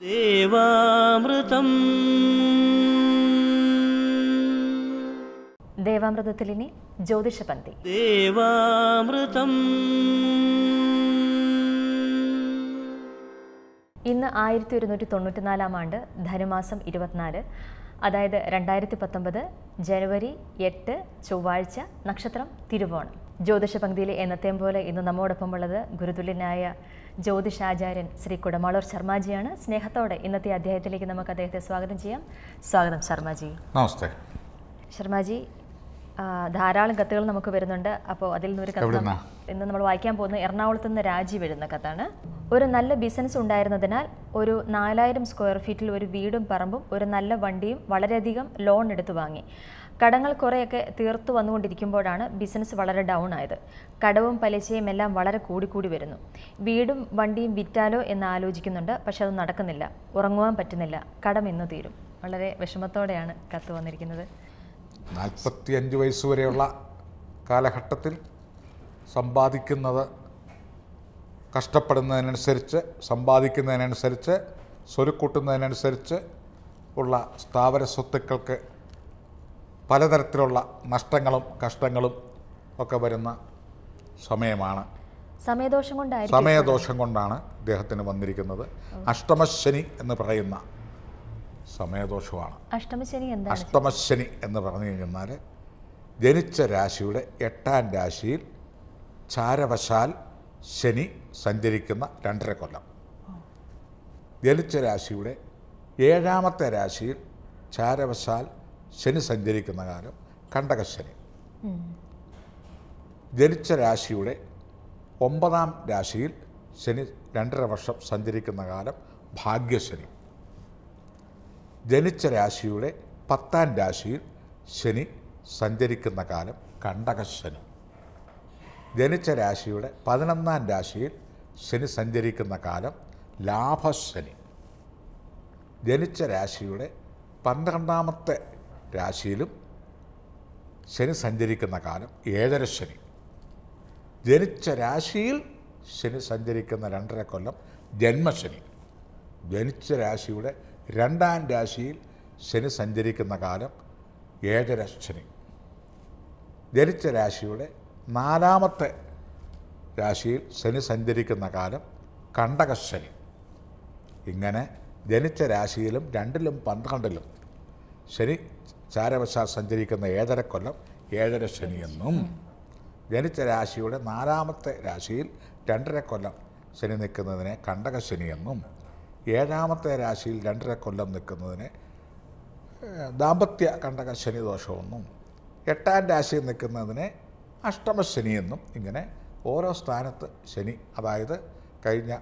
ദേവാമൃതം. ദേവാമൃതത്തിൽ ഇനി ജ്യോതിഷ പന്തി ദേവാമൃതം. ഇന്ന് ആയിരത്തി ഒരുന്നൂറ്റി തൊണ്ണൂറ്റിനാലാം ആണ്ട് ധനുമാസം ഇരുപത്തിനാല് അതായത് രണ്ടായിരത്തി പത്തൊമ്പത് ജനുവരി എട്ട് ചൊവ്വാഴ്ച നക്ഷത്രം തിരുവോണം. ജ്യോതിഷ പങ്ക്തിയിലെ എന്നത്തെയും പോലെ ഇന്ന് നമ്മോടൊപ്പം ഉള്ളത് ഗുരുതുല്യനായ ജ്യോതിഷാചാര്യൻ ശ്രീ കുടമാളൂർ ശർമാജിയാണ്. സ്നേഹത്തോടെ ഇന്നത്തെ അധ്യായത്തിലേക്ക് നമുക്ക് അദ്ദേഹത്തെ സ്വാഗതം ചെയ്യാം. സ്വാഗതം ശർമാജി. നമസ്തേ. ശർമാജി ധാരാളം കത്തുകൾ നമുക്ക് വരുന്നുണ്ട്. അപ്പോൾ അതിൽ നിന്നൊരു കത്ത് ഇന്ന് നമ്മൾ വായിക്കാൻ പോകുന്ന എറണാകുളത്ത് നിന്ന് രാജി വരുന്ന കത്താണ്. ഒരു നല്ല ബിസിനസ് ഉണ്ടായിരുന്നതിനാൽ ഒരു നാലായിരം സ്ക്വയർ ഫീറ്റിൽ ഒരു വീടും പറമ്പും ഒരു നല്ല വണ്ടിയും വളരെയധികം ലോൺ എടുത്തു വാങ്ങി. കടങ്ങൾ കുറേയൊക്കെ തീർത്തു വന്നുകൊണ്ടിരിക്കുമ്പോഴാണ് ബിസിനസ് വളരെ ഡൗൺ ആയത്. കടവും പലിശയും എല്ലാം വളരെ കൂടിക്കൂടി വരുന്നു. വീടും വണ്ടിയും വിറ്റാലോ എന്ന് ആലോചിക്കുന്നുണ്ട് പക്ഷെ അത് നടക്കുന്നില്ല. ഉറങ്ങുവാൻ പറ്റുന്നില്ല. കടം ഇന്ന് തീരും. വളരെ വിഷമത്തോടെയാണ് കത്ത് വന്നിരിക്കുന്നത്. നാൽപ്പത്തി അഞ്ച് വയസ്സ് വരെയുള്ള കാലഘട്ടത്തിൽ സമ്പാദിക്കുന്നത് കഷ്ടപ്പെടുന്നതിനനുസരിച്ച് സമ്പാദിക്കുന്നതിനനുസരിച്ച് സ്വരുക്കൂട്ടുന്നതിനനുസരിച്ച് ഉള്ള സ്ഥാപന സ്വത്തുക്കൾക്ക് പലതരത്തിലുള്ള നഷ്ടങ്ങളും കഷ്ടങ്ങളും ഒക്കെ വരുന്ന സമയമാണ്. സമയദോഷം കൊണ്ടാണ് സമയദോഷം കൊണ്ടാണ് ഇദ്ദേഹത്തിന് വന്നിരിക്കുന്നത്. അഷ്ടമശനി എന്ന് പറയുന്ന സമയദോഷമാണ്. അഷ്ടമശനി എന്താണ്? അഷ്ടമശനി എന്ന് പറഞ്ഞു കഴിഞ്ഞാൽ ജനിച്ച രാശിയുടെ എട്ടാം രാശിയിൽ ചാരവശാൽ ശനി സഞ്ചരിക്കുന്ന രണ്ടര കൊല്ലം. ജനിച്ച രാശിയുടെ ഏഴാമത്തെ രാശിയിൽ ചാരവശാൽ ശനി സഞ്ചരിക്കുന്ന കാലം കണ്ടകശനി. ജനിച്ച രാശിയുടെ ഒമ്പതാം രാശിയിൽ ശനി രണ്ടര വർഷം സഞ്ചരിക്കുന്ന കാലം ഭാഗ്യശനി. ജനിച്ച രാശിയുടെ പത്താം രാശിയിൽ ശനി സഞ്ചരിക്കുന്ന കാലം കണ്ടകശനി. ജനിച്ച രാശിയുടെ പതിനൊന്നാം രാശിയിൽ ശനി സഞ്ചരിക്കുന്ന കാലം ലാഭശനി. ജനിച്ച രാശിയുടെ പന്ത്രണ്ടാമത്തെ രാശിയിലും ശനി സഞ്ചരിക്കുന്ന കാലം ഏഴര ശനി ജനിച്ച രാശിയിൽ ശനി സഞ്ചരിക്കുന്ന രണ്ടര കൊല്ലം ജന്മശനി. ജനിച്ച രാശിയുടെ രണ്ടാം രാശിയിൽ ശനി സഞ്ചരിക്കുന്ന കാലം ഏഴര ശനി. ജനിച്ച രാശിയുടെ നാലാമത്തെ രാശിയിൽ ശനി സഞ്ചരിക്കുന്ന കാലം കണ്ടകശനി ഇങ്ങനെ ജനിച്ച രാശിയിലും രണ്ടിലും പന്ത്രണ്ടിലും ശനി ചാരവശാൽ സഞ്ചരിക്കുന്ന ഏഴര കൊല്ലം ഏഴര ശനിയെന്നും ജനിച്ച രാശിയുടെ നാലാമത്തെ രാശിയിൽ രണ്ടര കൊല്ലം ശനി നിൽക്കുന്നതിനെ കണ്ടകശനിയെന്നും ഏഴാമത്തെ രാശിയിൽ രണ്ടര കൊല്ലം നിൽക്കുന്നതിന് ദാമ്പത്യ കണ്ടക ശനി ദോഷമെന്നും എട്ടാം രാശിയിൽ നിൽക്കുന്നതിനെ അഷ്ടമശനിയെന്നും ഇങ്ങനെ ഓരോ സ്ഥാനത്ത് ശനി അതായത് കഴിഞ്ഞ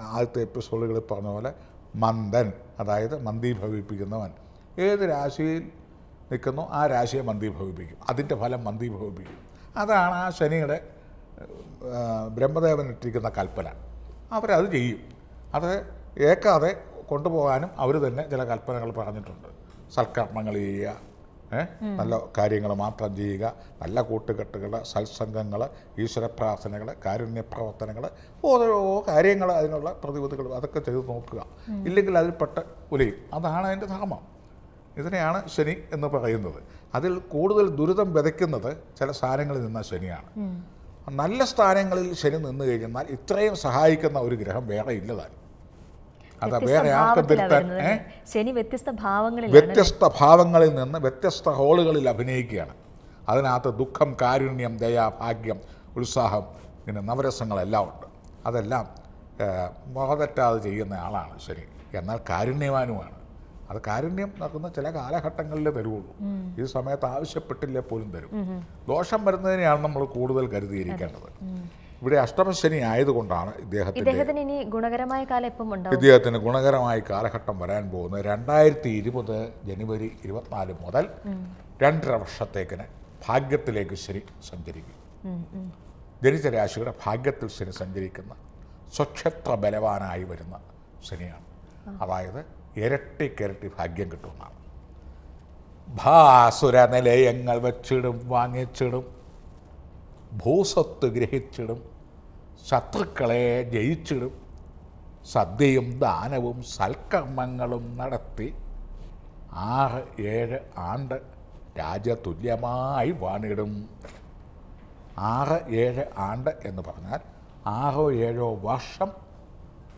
ആദ്യത്തെ എപ്പിസോഡുകളിൽ പറഞ്ഞ പോലെ മന്ദൻ അതായത് മന്ദീഭവിപ്പിക്കുന്നവൻ ഏത് രാശിയിൽ നിൽക്കുന്നു ആ രാശിയെ മന്ദീഭവിപ്പിക്കും അതിന്റെ ഫലം മന്ദീഭവിപ്പിക്കും അതാണ് ആ ശനിയുടെ ബ്രഹ്മദേവൻ ഇട്ടിരിക്കുന്ന കൽപ്പന. അവരത് ചെയ്യും. അത് ഏക്കാതെ കൊണ്ടുപോകാനും അവർ തന്നെ ചില കൽപ്പനകൾ പറഞ്ഞിട്ടുണ്ട്. സൽക്കർമ്മങ്ങൾ ചെയ്യുക നല്ല കാര്യങ്ങൾ മാത്രം ചെയ്യുക നല്ല കൂട്ടുകെട്ടുകൾ സത്സംഗങ്ങൾ ഈശ്വര പ്രാർത്ഥനകൾ കാരുണ്യ പ്രവർത്തനങ്ങൾ ഓരോ കാര്യങ്ങൾ അതിനുള്ള പ്രതിവിധികൾ അതൊക്കെ ചെയ്ത് നോക്കുക. ഇല്ലെങ്കിൽ അതിൽ അതിൽപ്പെട്ട് ഉലയും അതാണ് അതിന്റെ ധർമ്മം. ഇതിനെയാണ് ശനി എന്ന് പറയുന്നത്. അതിൽ കൂടുതൽ ദുരിതം വിതയ്ക്കുന്നത് ചില സ്ഥാനങ്ങളിൽ നിന്ന ശനിയാണ്. നല്ല സ്ഥാനങ്ങളിൽ ശനി നിന്ന് കഴിഞ്ഞാൽ ഇത്രയും സഹായിക്കുന്ന ഒരു ഗ്രഹം വേറെ ഇല്ലതാൻ അതാ വേറെ ആർക്കും തിരുത്താൻ? ശനി വ്യത്യസ്ത ഭാവങ്ങളിൽ വ്യത്യസ്ത ഭാവങ്ങളിൽ നിന്ന് വ്യത്യസ്ത ഹോളുകളിൽ അഭിനയിക്കുകയാണ്. അതിനകത്ത് ദുഃഖം കാരുണ്യം ദയ ഭാഗ്യം ഉത്സാഹം പിന്നെ നവരസങ്ങളെല്ലാം ഉണ്ട്. അതെല്ലാം മുഖതെറ്റാതെ ചെയ്യുന്ന ആളാണ് ശരി എന്നാൽ കാരുണ്യവാനുമാണ്. അത് കാരുണ്യം നടക്കുന്ന ചില കാലഘട്ടങ്ങളിൽ തരുള്ളൂ. ഈ സമയത്ത് ആവശ്യപ്പെട്ടില്ലേ പോലും തരും. ദോഷം വരുന്നതിനെയാണ് നമ്മൾ കൂടുതൽ കരുതിയിരിക്കേണ്ടത്. ഇവിടെ അഷ്ടമശനി ആയതുകൊണ്ടാണ് ഇദ്ദേഹത്തിന് ഇനി ഗുണകരമായ കാലം എപ്പം ഉണ്ടാവും? ഇദ്ദേഹത്തിന് ഗുണകരമായ കാലഘട്ടം വരാൻ പോകുന്നത് രണ്ടായിരത്തി ഇരുപത് ജനുവരി ഇരുപത്തിനാല് മുതൽ രണ്ടര വർഷത്തേക്കിന് ഭാഗ്യത്തിലേക്ക് ശനി സഞ്ചരിക്കും. ജനിച്ച രാശിയുടെ ഭാഗ്യത്തിൽ ശനി സഞ്ചരിക്കുന്ന സ്വക്ഷേത്ര ബലവാനായി വരുന്ന ശനിയാണ്. അതായത് ഇരട്ടി ഇരട്ടിക്കിരട്ടി ഭാഗ്യം കിട്ടുന്നതാണ്. ഭാസുര നിലയങ്ങൾ വച്ചിടും വാങ്ങിച്ചിടും ഭൂസ്വത്ത് ഗ്രഹിച്ചിടും ശത്രുക്കളെ ജയിച്ചിടും. സദ്യയും ദാനവും സൽക്കർമ്മങ്ങളും നടത്തി ആറ് ഏഴ് ആണ്ട് രാജതുല്യമായി വാണിടും. ആറ് ഏഴ് ആണ്ട് എന്ന് പറഞ്ഞാൽ ആറോ ഏഴോ വർഷം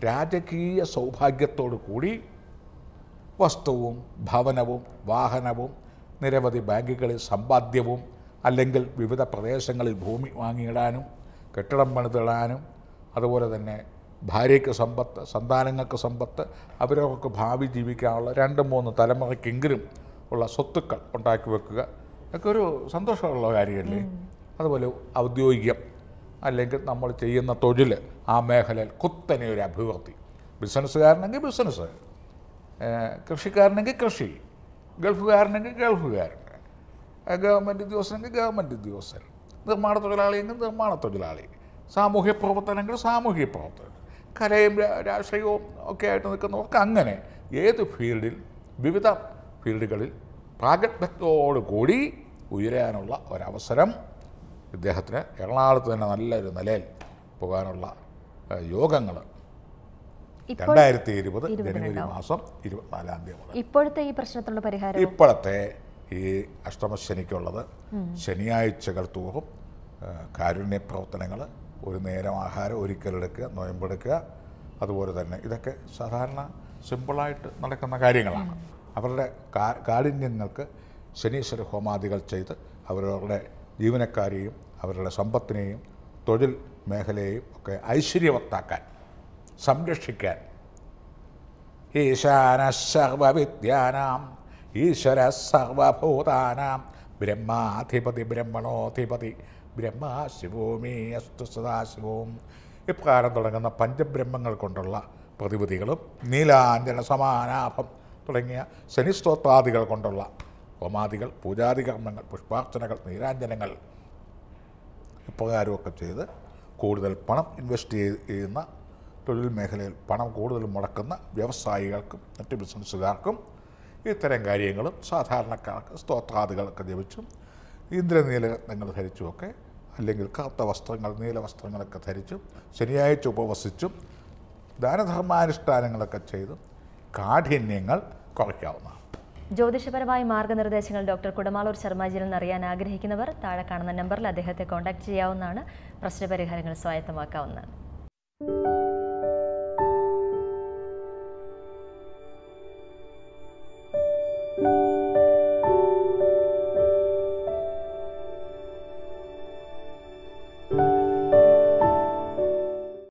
രാജകീയ സൗഭാഗ്യത്തോടു കൂടി വസ്തുവും ഭവനവും വാഹനവും നിരവധി ബാങ്കുകളിൽ സമ്പാദ്യവും അല്ലെങ്കിൽ വിവിധ പ്രദേശങ്ങളിൽ ഭൂമി വാങ്ങിയിടാനും കെട്ടിടം പണിതിടാനും അതുപോലെ തന്നെ ഭാര്യയ്ക്ക് സമ്പത്ത് സന്താനങ്ങൾക്ക് സമ്പത്ത് അവരൊക്കെ ഭാവി ജീവിക്കാനുള്ള രണ്ട് മൂന്ന് തലമുറയ്ക്കെങ്കിലും ഉള്ള സ്വത്തുക്കൾ ഉണ്ടാക്കി വെക്കുക. ഒക്കെ ഒരു സന്തോഷമുള്ള കാര്യമല്ലേ? അതുപോലെ ഔദ്യോഗികം അല്ലെങ്കിൽ നമ്മൾ ചെയ്യുന്ന തൊഴിൽ ആ മേഖലയിൽ കുത്തനെ ഒരു അഭിവൃദ്ധി. ബിസിനസ്സുകാരനെങ്കിൽ ബിസിനസ് കൃഷിക്കാരനെങ്കിൽ കൃഷി ഗൾഫുകാരനെങ്കിൽ ഗൾഫുകാരൻ ഗവൺമെന്റ് ഉദ്യോഗസ്ഥനെങ്കിൽ ഗവൺമെന്റ് ഉദ്യോഗസ്ഥൻ. നിർമ്മാണ തൊഴിലാളിയെങ്കിൽ നിർമ്മാണ തൊഴിലാളി. സാമൂഹ്യ പ്രവർത്തനങ്ങൾ സാമൂഹ്യ പ്രവർത്തനം കലയും രാഷ്ട്രീയവും ഒക്കെ ആയിട്ട് നിൽക്കുന്നവർക്ക് അങ്ങനെ ഏത് ഫീൽഡിൽ വിവിധ ഫീൽഡുകളിൽ പ്രാഗത്ഭ്യത്തോടുകൂടി ഉയരാനുള്ള ഒരവസരം ഇദ്ദേഹത്തിന് എറണാകുളത്ത് തന്നെ നല്ലൊരു നിലയിൽ പോകാനുള്ള യോഗങ്ങൾ രണ്ടായിരത്തി ഇരുപത് ജനുവരി മാസം ഇരുപത്തിനാലാം തീയതി ഇപ്പോഴത്തെ ഈ പ്രശ്നത്തിനുള്ള പരിഹാരം? ഇപ്പോഴത്തെ ഈ അഷ്ടമശനിക്കുള്ളത്. ശനിയാഴ്ചകൾ തോറും കാരുണ്യ പ്രവർത്തനങ്ങൾ ഒരു നേരം ആഹാരം ഒരിക്കലെടുക്കുക നോയമ്പെടുക്കുക അതുപോലെ തന്നെ. ഇതൊക്കെ സാധാരണ സിമ്പിളായിട്ട് നടക്കുന്ന കാര്യങ്ങളാണ്. അവരുടെ കാഠിന്യങ്ങൾക്ക് ശനീശ്വര ഹോമാദികൾ ചെയ്ത് അവരവരുടെ ജീവനക്കാരെയും അവരുടെ സമ്പത്തിനെയും തൊഴിൽ മേഖലയെയും ഒക്കെ ഐശ്വര്യവത്താക്കാൻ സംരക്ഷിക്കാൻ. ഈശാന സർവവിദ്യാനാം ഈശ്വര സർവഭൂതാനാം ബ്രഹ്മാധിപതി ബ്രഹ്മണോധിപതി ബ്രഹ്മ ശിവോമേ അസ്തു സദാശിവോം. ഇപ്രകാരം തുടങ്ങുന്ന പഞ്ചബ്രഹ്മങ്ങൾ കൊണ്ടുള്ള പ്രതിവിധികളും നീലാഞ്ജന സമാനാഭം തുടങ്ങിയ ശനിസ്തോത്രാദികൾ കൊണ്ടുള്ള ഹോമാദികൾ പൂജാതി കർമ്മങ്ങൾ പുഷ്പാർച്ചനകൾ നീരാഞ്ജനങ്ങൾ ഇപ്രകാരമൊക്കെ ചെയ്ത് കൂടുതൽ പണം ഇൻവെസ്റ്റ് ചെയ്യുന്ന തൊഴിൽ മേഖലയിൽ പണം കൂടുതൽ മുടക്കുന്ന വ്യവസായികൾക്കും മറ്റ് ബിസിനസ്സുകാർക്കും ഇത്തരം കാര്യങ്ങളും സാധാരണക്കാർക്ക് സ്തോത്രാദികളൊക്കെ ജപിച്ചും ഇന്ദ്രനീലരത്നങ്ങൾ ധരിച്ചുമൊക്കെ അല്ലെങ്കിൽ കറുത്ത വസ്ത്രങ്ങൾ നീല വസ്ത്രങ്ങളൊക്കെ ധരിച്ചും ശനിയാഴ്ച ഉപവസിച്ചും ദാനധർമാനുഷ്ഠാനങ്ങളൊക്കെ ചെയ്തും കാഠിന്യങ്ങൾ കുറയ്ക്കാവുന്നതാണ്. ജ്യോതിഷപരമായ മാർഗനിർദ്ദേശങ്ങൾ ഡോക്ടർ കുടമാളൂർ ശർമാജിയിൽ നിന്ന് അറിയാൻ ആഗ്രഹിക്കുന്നവർ താഴെ കാണുന്ന നമ്പറിൽ അദ്ദേഹത്തെ കോൺടാക്ട് ചെയ്യാവുന്നതാണ്. പ്രശ്നപരിഹാരങ്ങൾ സ്വായത്തമാക്കാവുന്നതാണ്.